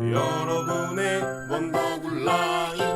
여러분의 원더굴 라이프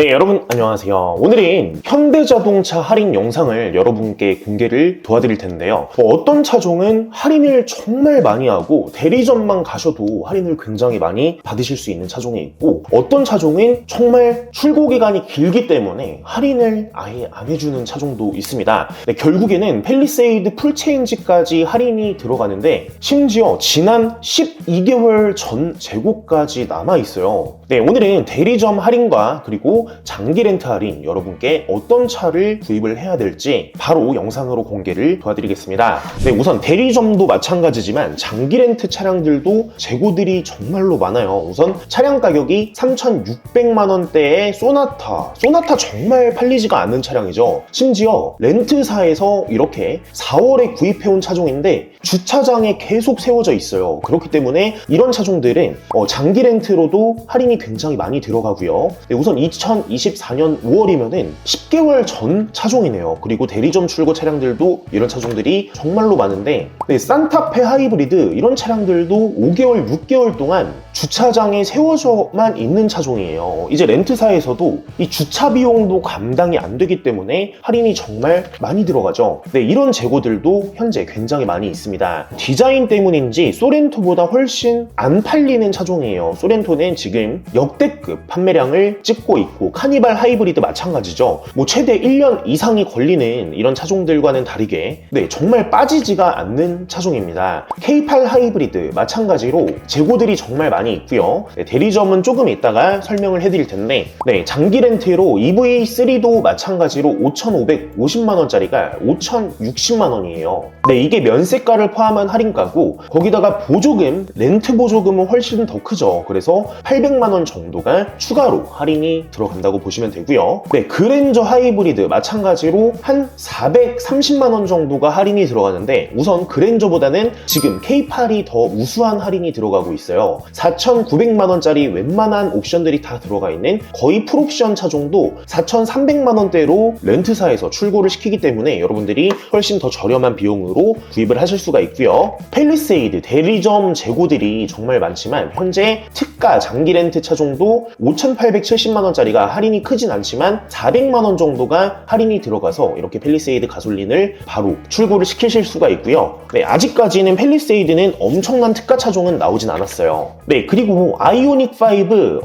네, 여러분 안녕하세요. 오늘은 현대자동차 할인 영상을 여러분께 공개를 도와드릴 텐데요. 뭐 어떤 차종은 할인을 정말 많이 하고 대리점만 가셔도 할인을 굉장히 많이 받으실 수 있는 차종이 있고 어떤 차종은 정말 출고 기간이 길기 때문에 할인을 아예 안 해주는 차종도 있습니다. 네, 결국에는 펠리세이드 풀체인지까지 할인이 들어가는데 심지어 지난 12개월 전 재고까지 남아 있어요. 네, 오늘은 대리점 할인과 그리고 장기 렌트 할인 여러분께 어떤 차를 구입을 해야 될지 바로 영상으로 공개를 도와드리겠습니다. 네, 우선 대리점도 마찬가지지만 장기 렌트 차량들도 재고들이 정말로 많아요. 우선 차량 가격이 3,600만 원대의 소나타. 소나타 정말 팔리지가 않는 차량이죠. 심지어 렌트사에서 이렇게 4월에 구입해온 차종인데 주차장에 계속 세워져 있어요. 그렇기 때문에 이런 차종들은 어, 장기 렌트로도 할인이 굉장히 많이 들어가고요. 네, 우선 2024년 5월이면은 10개월 전 차종이네요. 그리고 대리점 출고 차량들도 이런 차종들이 정말로 많은데 네, 산타페 하이브리드 이런 차량들도 5개월, 6개월 동안 주차장에 세워져만 있는 차종이에요. 이제 렌트사에서도 이 주차 비용도 감당이 안 되기 때문에 할인이 정말 많이 들어가죠. 네, 이런 재고들도 현재 굉장히 많이 있습니다. 디자인 때문인지 소렌토보다 훨씬 안 팔리는 차종이에요. 소렌토는 지금 역대급 판매량을 찍고 있고 카니발 하이브리드 마찬가지죠. 뭐 최대 1년 이상이 걸리는 이런 차종들과는 다르게 네, 정말 빠지지가 않는 차종입니다. K8 하이브리드 마찬가지로 재고들이 정말 많이 있고요. 네, 대리점은 조금 이따가 설명을 해드릴 텐데 네, 장기 렌트로 EV3도 마찬가지로 5,550만 원짜리가 5,060만 원이에요. 네, 이게 면세가를 포함한 할인가고 거기다가 보조금, 렌트 보조금은 훨씬 더 크죠. 그래서 800만 원 정도가 추가로 할인이 들어 간다고 보시면 되고요. 네, 그랜저 하이브리드 마찬가지로 한 430만 원 정도가 할인이 들어가는데 우선 그랜저보다는 지금 K8이 더 우수한 할인이 들어가고 있어요. 4,900만 원짜리 웬만한 옵션들이 다 들어가 있는 거의 풀옵션 차종도 4,300만 원대로 렌트사에서 출고를 시키기 때문에 여러분들이 훨씬 더 저렴한 비용으로 구입을 하실 수가 있고요. 펠리세이드 대리점 재고들이 정말 많지만 현재 특가 장기 렌트 차종도 5,870만 원짜리가 할인이 크진 않지만 400만 원 정도가 할인이 들어가서 이렇게 펠리세이드 가솔린을 바로 출고를 시키실 수가 있고요. 네, 아직까지는 펠리세이드는 엄청난 특가 차종은 나오진 않았어요. 네, 그리고 아이오닉 5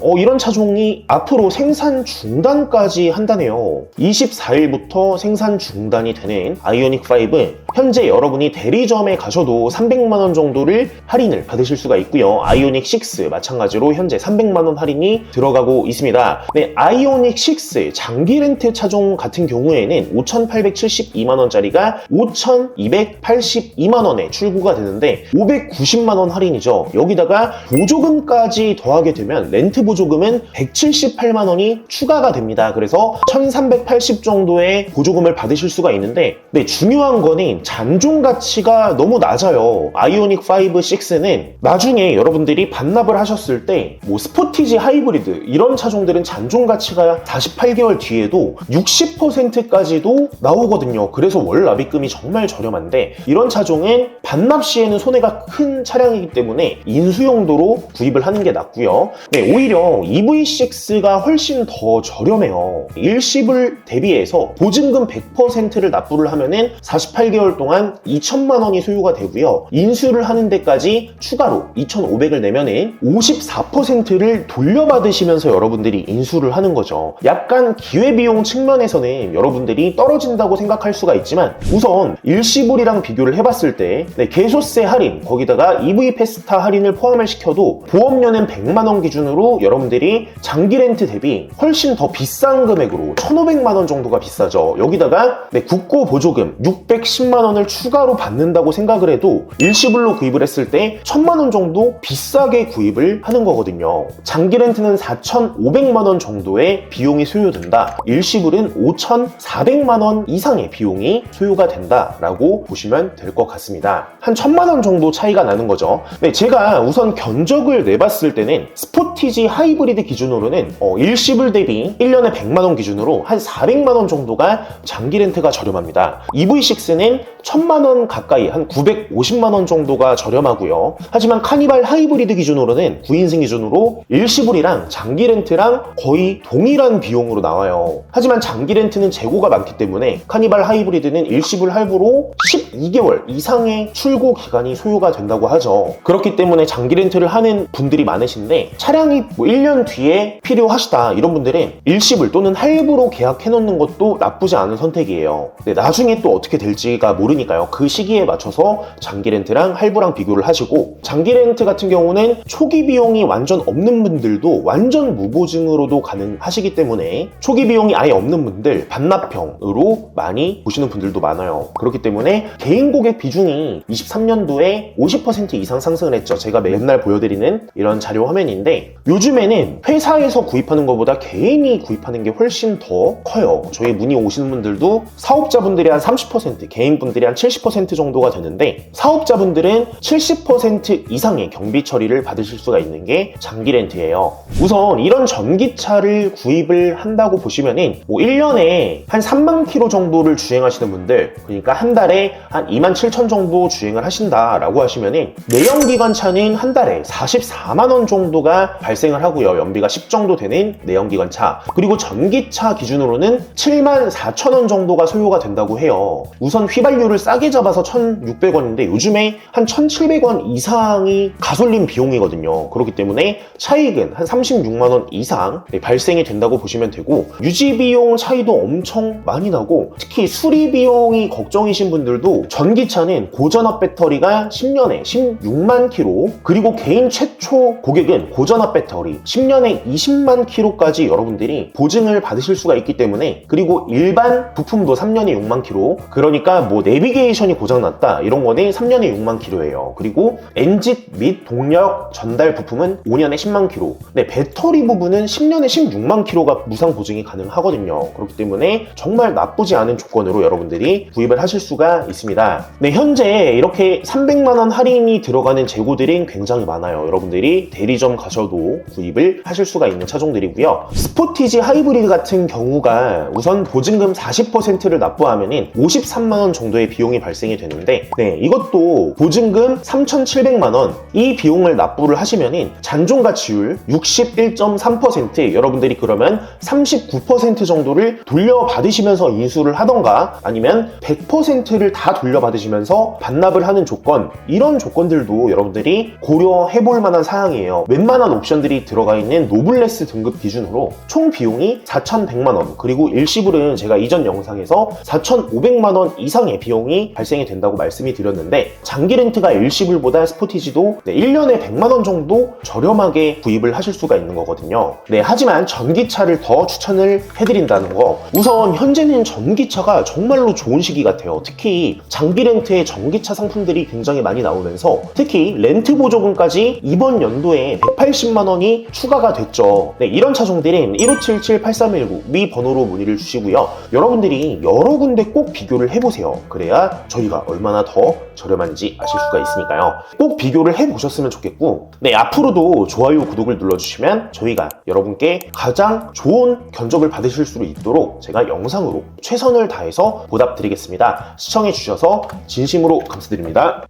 어, 이런 차종이 앞으로 생산 중단까지 한다네요. 24일부터 생산 중단이 되는 아이오닉 5 현재 여러분이 대리점에 가셔도 300만 원 정도를 할인을 받으실 수가 있고요. 아이오닉 6 마찬가지로 현재 300만 원 할인이 들어가고 있습니다. 네, 아이오닉 6 장기 렌트 차종 같은 경우에는 5,872만 원짜리가 5,282만 원에 출고가 되는데 590만 원 할인이죠. 여기다가 보조금까지 더하게 되면 렌트 보조금은 178만 원이 추가가 됩니다. 그래서 1,380 정도의 보조금을 받으실 수가 있는데 네, 중요한 거는 잔존 가치가 너무 낮아요. 아이오닉 5, 6는 나중에 여러분들이 반납을 하셨을 때 뭐 스포티지 하이브리드 이런 차종들은 잔존 가치 가 48개월 뒤에도 60%까지도 나오거든요. 그래서 월 납입금이 정말 저렴한데 이런 차종은 반납 시에는 손해가 큰 차량이기 때문에 인수용도로 구입을 하는 게 낫고요. 네, 오히려 EV6가 훨씬 더 저렴해요. 일시불 대비해서 보증금 100%를 납부를 하면은 48개월 동안 2천만 원이 소요가 되고요. 인수를 하는 데까지 추가로 2,500을 내면은 54%를 돌려받으시면서 여러분들이 인수를 하는 거죠. 약간 기회비용 측면에서는 여러분들이 떨어진다고 생각할 수가 있지만 우선 일시불이랑 비교를 해봤을 때 네, 개소세 할인 거기다가 EV 페스타 할인을 포함을 시켜도 보험료는 100만 원 기준으로 여러분들이 장기 렌트 대비 훨씬 더 비싼 금액으로 1,500만 원 정도가 비싸죠. 여기다가 네, 국고 보조금 610만 원을 추가로 받는다고 생각을 해도 일시불로 구입을 했을 때 1,000만 원 정도 비싸게 구입을 하는 거거든요. 장기 렌트는 4,500만 원 정도에 정도의 비용이 소요된다. 일시불은 5,400만 원 이상의 비용이 소요가 된다라고 보시면 될 것 같습니다. 한 1,000만 원 정도 차이가 나는 거죠. 네, 제가 우선 견적을 내봤을 때는 스포티지 하이브리드 기준으로는 어, 일시불 대비 1년에 100만 원 기준으로 한 400만 원 정도가 장기 렌트가 저렴합니다. EV6는 1000만 원 가까이 한 950만 원 정도가 저렴하고요. 하지만 카니발 하이브리드 기준으로는 9인승 기준으로 일시불이랑 장기 렌트랑 거의 동일한 비용으로 나와요. 하지만 장기 렌트는 재고가 많기 때문에 카니발 하이브리드는 일시불 할부로 12개월 이상의 출고 기간이 소요가 된다고 하죠. 그렇기 때문에 장기 렌트를 하는 분들이 많으신데 차량이 뭐 1년 뒤에 필요하시다 이런 분들은 일시불 또는 할부로 계약해 놓는 것도 나쁘지 않은 선택이에요. 나중에 또 어떻게 될지가 모르니까요. 그 시기에 맞춰서 장기 렌트랑 할부랑 비교를 하시고 장기 렌트 같은 경우는 초기 비용이 완전 없는 분들도 완전 무보증으로도 가능 하시기 때문에 초기 비용이 아예 없는 분들 반납형으로 많이 보시는 분들도 많아요. 그렇기 때문에 개인 고객 비중이 23년도에 50% 이상 상승을 했죠. 제가 맨날 보여드리는 이런 자료 화면인데 요즘에는 회사에서 구입하는 것보다 개인이 구입하는 게 훨씬 더 커요. 저희 문의 오시는 분들도 사업자분들이 한 30%, 개인분들이 한 70% 정도가 되는데 사업자분들은 70% 이상의 경비 처리를 받으실 수가 있는 게 장기 렌트예요. 우선 이런 전기차를 구입을 한다고 보시면은 뭐 1년에 한 3만 킬로 정도를 주행하시는 분들 그러니까 한 달에 한 2만 7천 정도 주행을 하신다라고 하시면은 내연기관차는 한 달에 44만 원 정도가 발생을 하고요. 연비가 10 정도 되는 내연기관차 그리고 전기차 기준으로는 7만 4천 원 정도가 소요가 된다고 해요. 우선 휘발유를 싸게 잡아서 1,600원인데 요즘에 한 1,700원 이상이 가솔린 비용이거든요. 그렇기 때문에 차익은 한 36만 원 이상 네, 발생이 된다고 보시면 되고 유지 비용 차이도 엄청 많이 나고 특히 수리 비용이 걱정이신 분들도 전기차는 고전압 배터리가 10년에 16만 킬로 그리고 개인 최초 고객은 고전압 배터리 10년에 20만 킬로까지 여러분들이 보증을 받으실 수가 있기 때문에 그리고 일반 부품도 3년에 6만 킬로 그러니까 뭐 내비게이션이 고장났다 이런 거는 3년에 6만 킬로예요. 그리고 엔진 및 동력 전달 부품은 5년에 10만 킬로. 네, 배터리 부분은 10년에 16만 킬로가 무상 보증이 가능하거든요. 그렇기 때문에 정말 나쁘지 않은 조건으로 여러분들이 구입을 하실 수가 있습니다. 네, 현재 이렇게 300만 원 할인이 들어가는 재고들이 굉장히 많아요. 여러분들이 대리점 가셔도 구입을 하실 수가 있는 차종들이고요. 스포티지 하이브리드 같은 경우가 우선 보증금 40%를 납부하면 53만 원 정도의 비용이 발생이 되는데 네, 이것도 보증금 3,700만 원 이 비용을 납부를 하시면 잔존 가치율 61.3% 여러분들 이 그러면 39% 정도를 돌려받으시면서 인수를 하던가 아니면 100%를 다 돌려받으시면서 반납을 하는 조건 이런 조건들도 여러분들이 고려해 볼 만한 사항이에요. 웬만한 옵션들이 들어가 있는 노블레스 등급 기준으로 총 비용이 4,100만 원 그리고 일시불은 제가 이전 영상에서 4,500만 원 이상의 비용이 발생이 된다고 말씀이 드렸는데 장기 렌트가 일시불보다 스포티지도 네, 1년에 100만 원 정도 저렴하게 구입을 하실 수가 있는 거거든요. 네, 하지만 전기차를 더 추천을 해드린다는 거 우선 현재는 전기차가 정말로 좋은 시기 같아요. 특히 장기 렌트의 전기차 상품들이 굉장히 많이 나오면서 특히 렌트 보조금까지 이번 연도에 180만 원이 추가가 됐죠. 네, 이런 차종들은 1577-8319 미 번호로 문의를 주시고요. 여러분들이 여러 군데 꼭 비교를 해보세요. 그래야 저희가 얼마나 더 저렴한지 아실 수가 있으니까요. 꼭 비교를 해보셨으면 좋겠고, 네, 앞으로도 좋아요, 구독을 눌러주시면 저희가 여러분께 가장 좋은 견적을 받으실 수 있도록 제가 영상으로 최선을 다해서 보답드리겠습니다. 시청해주셔서 진심으로 감사드립니다.